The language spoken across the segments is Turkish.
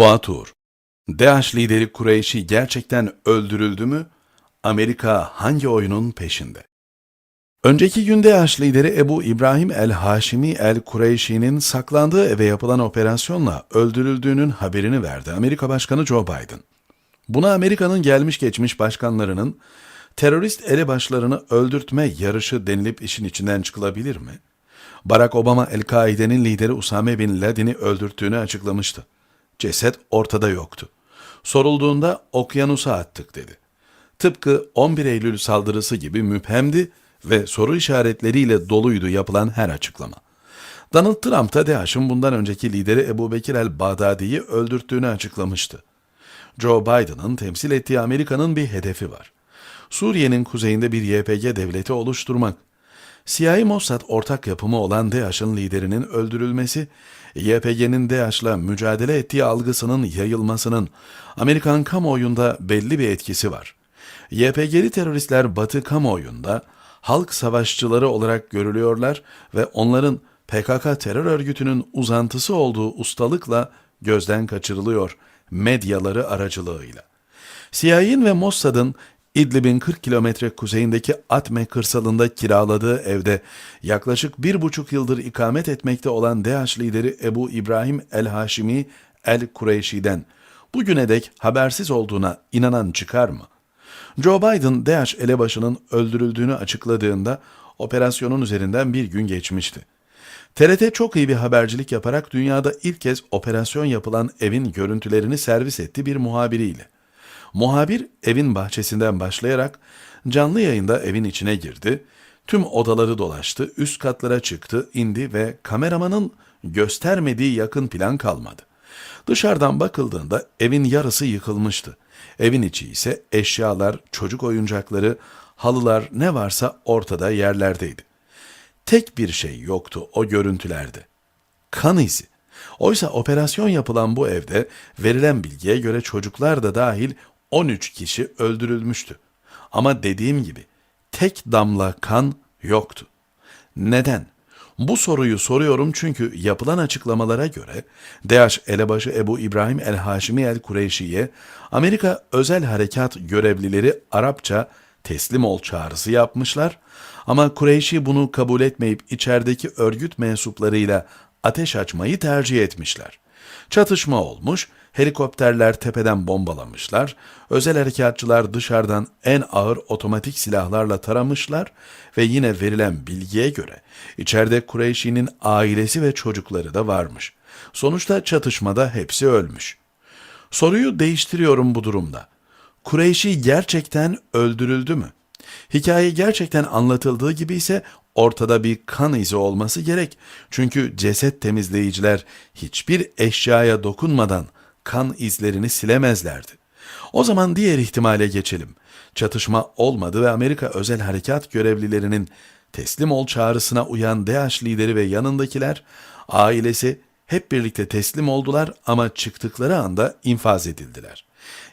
Fuat Uğur DAEŞ lideri Kureyşi gerçekten öldürüldü mü? Amerika hangi oyunun peşinde? Önceki gün DAEŞ lideri Ebu İbrahim el-Haşimi el-Kureyşi'nin saklandığı eve yapılan operasyonla öldürüldüğünün haberini verdi Amerika Başkanı Joe Biden. Buna Amerika'nın gelmiş geçmiş başkanlarının terörist elebaşlarını öldürtme yarışı denilip işin içinden çıkılabilir mi? Barack Obama El-Kaide'nin lideri Usame Bin Laden'i öldürttüğünü açıklamıştı. Ceset ortada yoktu. Sorulduğunda okyanusa attık dedi. Tıpkı 11 Eylül saldırısı gibi müphemdi ve soru işaretleriyle doluydu yapılan her açıklama. Donald Trump da DAEŞ'in bundan önceki lideri Ebu Bekir el-Bağdadi'yi öldürttüğünü açıklamıştı. Joe Biden'ın temsil ettiği Amerika'nın bir hedefi var. Suriye'nin kuzeyinde bir YPG devleti oluşturmak. CIA Mossad ortak yapımı olan DAEŞ'in liderinin öldürülmesi, YPG'nin DAEŞ'la mücadele ettiği algısının yayılmasının Amerikan kamuoyunda belli bir etkisi var. YPG'li teröristler Batı kamuoyunda halk savaşçıları olarak görülüyorlar ve onların PKK terör örgütünün uzantısı olduğu ustalıkla gözden kaçırılıyor medyaları aracılığıyla. CIA'in ve Mossad'ın İdlib'in 40 kilometre kuzeyindeki Atme kırsalında kiraladığı evde yaklaşık bir buçuk yıldır ikamet etmekte olan DAEŞ lideri Ebu İbrahim el-Haşimi el-Kureyşi'den bugüne dek habersiz olduğuna inanan çıkar mı? Joe Biden DAEŞ elebaşının öldürüldüğünü açıkladığında operasyonun üzerinden bir gün geçmişti. TRT çok iyi bir habercilik yaparak dünyada ilk kez operasyon yapılan evin görüntülerini servis etti bir muhabiriyle. Muhabir evin bahçesinden başlayarak canlı yayında evin içine girdi, tüm odaları dolaştı, üst katlara çıktı, indi ve kameramanın göstermediği yakın plan kalmadı. Dışarıdan bakıldığında evin yarısı yıkılmıştı. Evin içi ise eşyalar, çocuk oyuncakları, halılar ne varsa ortada yerlerdeydi. Tek bir şey yoktu o görüntülerde. Kan izi. Oysa operasyon yapılan bu evde verilen bilgiye göre çocuklar da dahil 13 kişi öldürülmüştü. Ama dediğim gibi tek damla kan yoktu. Neden? Bu soruyu soruyorum çünkü yapılan açıklamalara göre DAEŞ elebaşı Ebu İbrahim el-Haşimi el-Kureyşi'ye Amerika özel harekat görevlileri Arapça teslim ol çağrısı yapmışlar ama Kureyşi bunu kabul etmeyip içerideki örgüt mensuplarıyla ateş açmayı tercih etmişler. Çatışma olmuş, helikopterler tepeden bombalamışlar, özel harekatçılar dışarıdan en ağır otomatik silahlarla taramışlar ve yine verilen bilgiye göre içeride Kureyşi'nin ailesi ve çocukları da varmış. Sonuçta çatışmada hepsi ölmüş. Soruyu değiştiriyorum bu durumda. Kureyşi gerçekten öldürüldü mü? Hikaye gerçekten anlatıldığı gibi ise ortada bir kan izi olması gerek. Çünkü ceset temizleyiciler hiçbir eşyaya dokunmadan kan izlerini silemezlerdi. O zaman diğer ihtimale geçelim. Çatışma olmadı ve Amerika özel harekat görevlilerinin teslim ol çağrısına uyan DAEŞ lideri ve yanındakiler, ailesi hep birlikte teslim oldular ama çıktıkları anda infaz edildiler.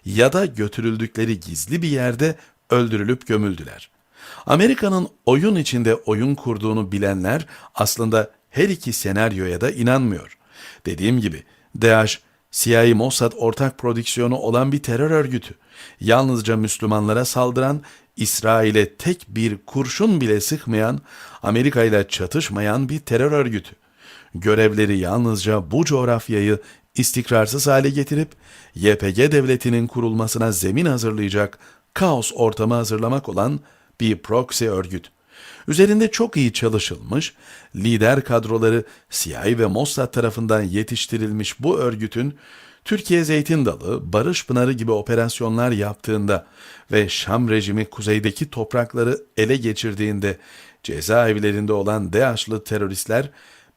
Ya da götürüldükleri gizli bir yerde öldürülüp gömüldüler. Amerika'nın oyun içinde oyun kurduğunu bilenler aslında her iki senaryoya da inanmıyor. Dediğim gibi DAEŞ, CIA Mossad ortak prodüksiyonu olan bir terör örgütü. Yalnızca Müslümanlara saldıran, İsrail'e tek bir kurşun bile sıkmayan, Amerika ile çatışmayan bir terör örgütü. Görevleri yalnızca bu coğrafyayı istikrarsız hale getirip YPG devletinin kurulmasına zemin hazırlayacak kaos ortamı hazırlamak olan bir proxy örgüt. Üzerinde çok iyi çalışılmış, lider kadroları CIA ve Mossad tarafından yetiştirilmiş bu örgütün Türkiye Zeytin Dalı, Barış Pınarı gibi operasyonlar yaptığında ve Şam rejimi kuzeydeki toprakları ele geçirdiğinde cezaevlerinde olan DAEŞ'lı teröristler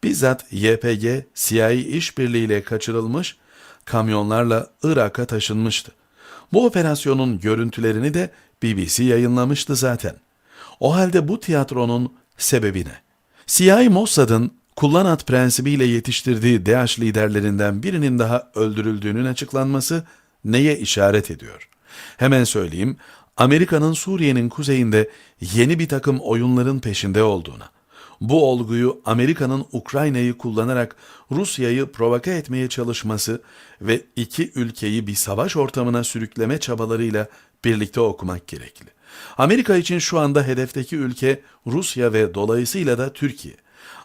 bizzat YPG, CIA işbirliğiyle kaçırılmış, kamyonlarla Irak'a taşınmıştı. Bu operasyonun görüntülerini de BBC yayınlamıştı zaten. O halde bu tiyatronun sebebi ne? CIA Mossad'ın kullanat prensibiyle yetiştirdiği DAEŞ liderlerinden birinin daha öldürüldüğünün açıklanması neye işaret ediyor? Hemen söyleyeyim, Amerika'nın Suriye'nin kuzeyinde yeni bir takım oyunların peşinde olduğuna, Bu olguyu Amerika'nın Ukrayna'yı kullanarak Rusya'yı provoke etmeye çalışması ve iki ülkeyi bir savaş ortamına sürükleme çabalarıyla birlikte okumak gerekli. Amerika için şu anda hedefteki ülke Rusya ve dolayısıyla da Türkiye.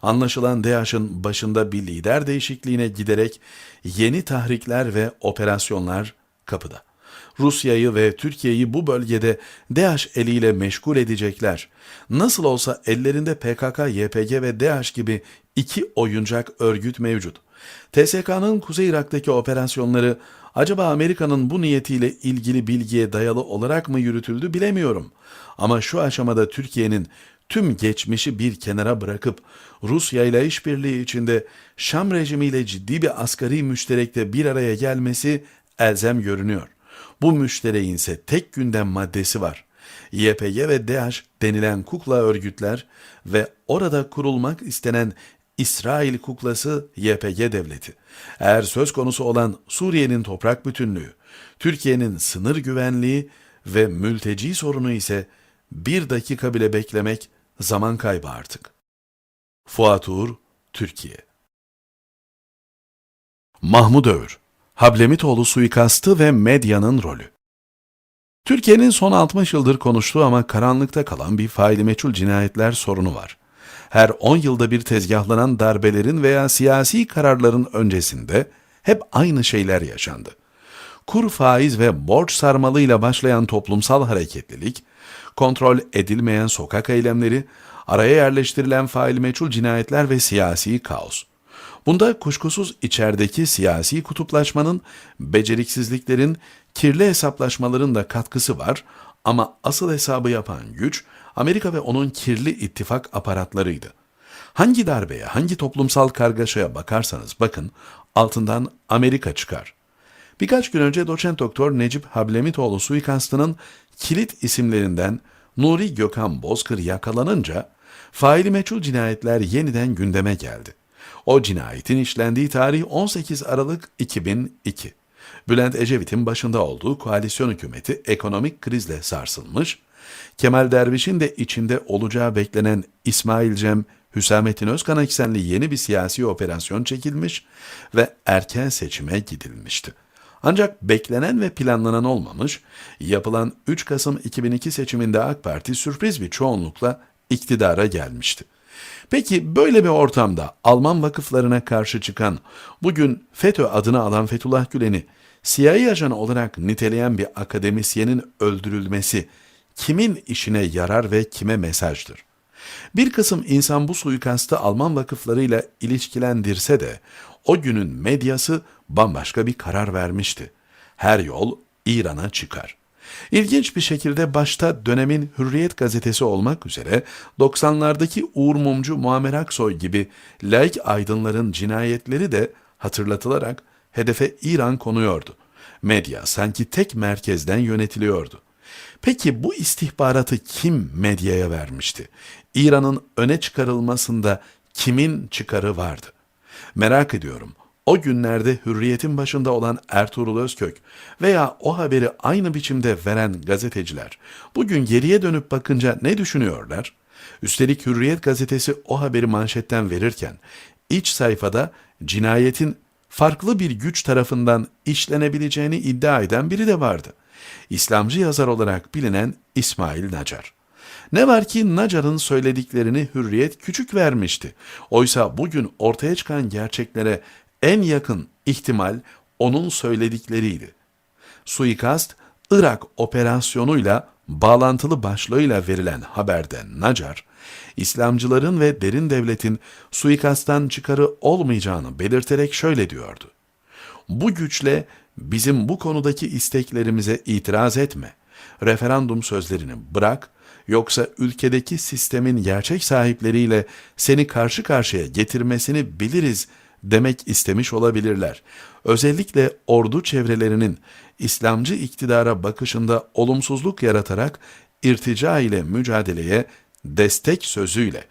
Anlaşılan DAEŞ'ın başında bir lider değişikliğine giderek yeni tahrikler ve operasyonlar kapıda. Rusya'yı ve Türkiye'yi bu bölgede DAEŞ eliyle meşgul edecekler. Nasıl olsa ellerinde PKK, YPG ve DAEŞ gibi iki oyuncak örgüt mevcut. TSK'nın Kuzey Irak'taki operasyonları acaba Amerika'nın bu niyetiyle ilgili bilgiye dayalı olarak mı yürütüldü bilemiyorum. Ama şu aşamada Türkiye'nin tüm geçmişi bir kenara bırakıp Rusya ile işbirliği içinde Şam rejimiyle ciddi bir asgari müşterekte bir araya gelmesi elzem görünüyor. Bu müştereğin ise tek gündem maddesi var. YPG ve DAEŞ denilen kukla örgütler ve orada kurulmak istenen İsrail kuklası YPG devleti. Eğer söz konusu olan Suriye'nin toprak bütünlüğü, Türkiye'nin sınır güvenliği ve mülteci sorunu ise bir dakika bile beklemek zaman kaybı artık. Fuat Uğur, Türkiye Mahmud Övür, Hablemitoğlu suikastı ve medyanın rolü Türkiye'nin son 60 yıldır konuştuğu ama karanlıkta kalan bir faili meçhul cinayetler sorunu var. Her 10 yılda bir tezgahlanan darbelerin veya siyasi kararların öncesinde hep aynı şeyler yaşandı. Kur faiz ve borç sarmalıyla başlayan toplumsal hareketlilik, kontrol edilmeyen sokak eylemleri, araya yerleştirilen fail meçhul cinayetler ve siyasi kaos. Bunda kuşkusuz içerideki siyasi kutuplaşmanın, beceriksizliklerin, kirli hesaplaşmaların da katkısı var ama asıl hesabı yapan güç Amerika ve onun kirli ittifak aparatlarıydı. Hangi darbeye, hangi toplumsal kargaşaya bakarsanız bakın altından Amerika çıkar. Birkaç gün önce doçent doktor Necip Hablemitoğlu suikastının kilit isimlerinden Nuri Gökhan Bozkır yakalanınca faili meçhul cinayetler yeniden gündeme geldi. O cinayetin işlendiği tarih 18 Aralık 2002. Bülent Ecevit'in başında olduğu koalisyon hükümeti ekonomik krizle sarsılmış, Kemal Derviş'in de içinde olacağı beklenen İsmail Cem, Hüsamettin Özkan eksenli yeni bir siyasi operasyon çekilmiş ve erken seçime gidilmişti. Ancak beklenen ve planlanan olmamış, yapılan 3 Kasım 2002 seçiminde AK Parti sürpriz bir çoğunlukla iktidara gelmişti. Peki böyle bir ortamda Alman vakıflarına karşı çıkan, bugün FETÖ adını alan Fethullah Gülen'i CIA ajanı olarak niteleyen bir akademisyenin öldürülmesi kimin işine yarar ve kime mesajdır? Bir kısım insan bu suikastı Alman vakıflarıyla ilişkilendirse de o günün medyası bambaşka bir karar vermişti. Her yol İran'a çıkar. İlginç bir şekilde başta dönemin Hürriyet gazetesi olmak üzere 90'lardaki Uğur Mumcu Muammer Aksoy gibi laik aydınların cinayetleri de hatırlatılarak hedefe İran konuyordu. Medya sanki tek merkezden yönetiliyordu. Peki bu istihbaratı kim medyaya vermişti? İran'ın öne çıkarılmasında kimin çıkarı vardı? Merak ediyorum. O günlerde hürriyetin başında olan Ertuğrul Özkök veya o haberi aynı biçimde veren gazeteciler bugün geriye dönüp bakınca ne düşünüyorlar? Üstelik Hürriyet gazetesi o haberi manşetten verirken iç sayfada cinayetin farklı bir güç tarafından işlenebileceğini iddia eden biri de vardı. İslamcı yazar olarak bilinen İsmail Nacar. Ne var ki Nacar'ın söylediklerini Hürriyet küçük vermişti. Oysa bugün ortaya çıkan gerçeklere en yakın ihtimal onun söyledikleriydi. Suikast, Irak operasyonuyla bağlantılı başlığıyla verilen haberde Nacar, İslamcıların ve derin devletin suikasttan çıkarı olmayacağını belirterek şöyle diyordu. Bu güçle bizim bu konudaki isteklerimize itiraz etme. Referandum sözlerini bırak, yoksa ülkedeki sistemin gerçek sahipleriyle seni karşı karşıya getirmesini biliriz demek istemiş olabilirler. Özellikle ordu çevrelerinin İslamcı iktidara bakışında olumsuzluk yaratarak irtica ile mücadeleye destek sözüyle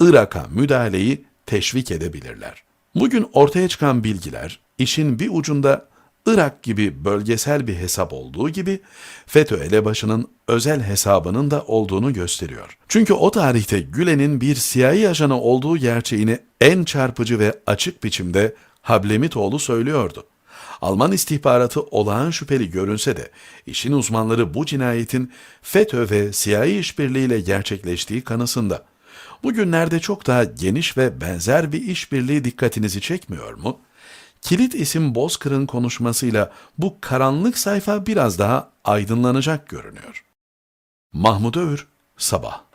Irak'a müdahaleyi teşvik edebilirler. Bugün ortaya çıkan bilgiler işin bir ucunda Irak gibi bölgesel bir hesap olduğu gibi FETÖ elebaşının özel hesabının da olduğunu gösteriyor. Çünkü o tarihte Gülen'in bir CIA ajanı olduğu gerçeğini en çarpıcı ve açık biçimde Hablemitoğlu söylüyordu. Alman istihbaratı olağan şüpheli görünse de işin uzmanları bu cinayetin FETÖ ve CIA işbirliğiyle gerçekleştiği kanısında. Bugünlerde çok daha geniş ve benzer bir işbirliği dikkatinizi çekmiyor mu? Kilit isim Bozkır'ın konuşmasıyla bu karanlık sayfa biraz daha aydınlanacak görünüyor. Mahmut Övür, Sabah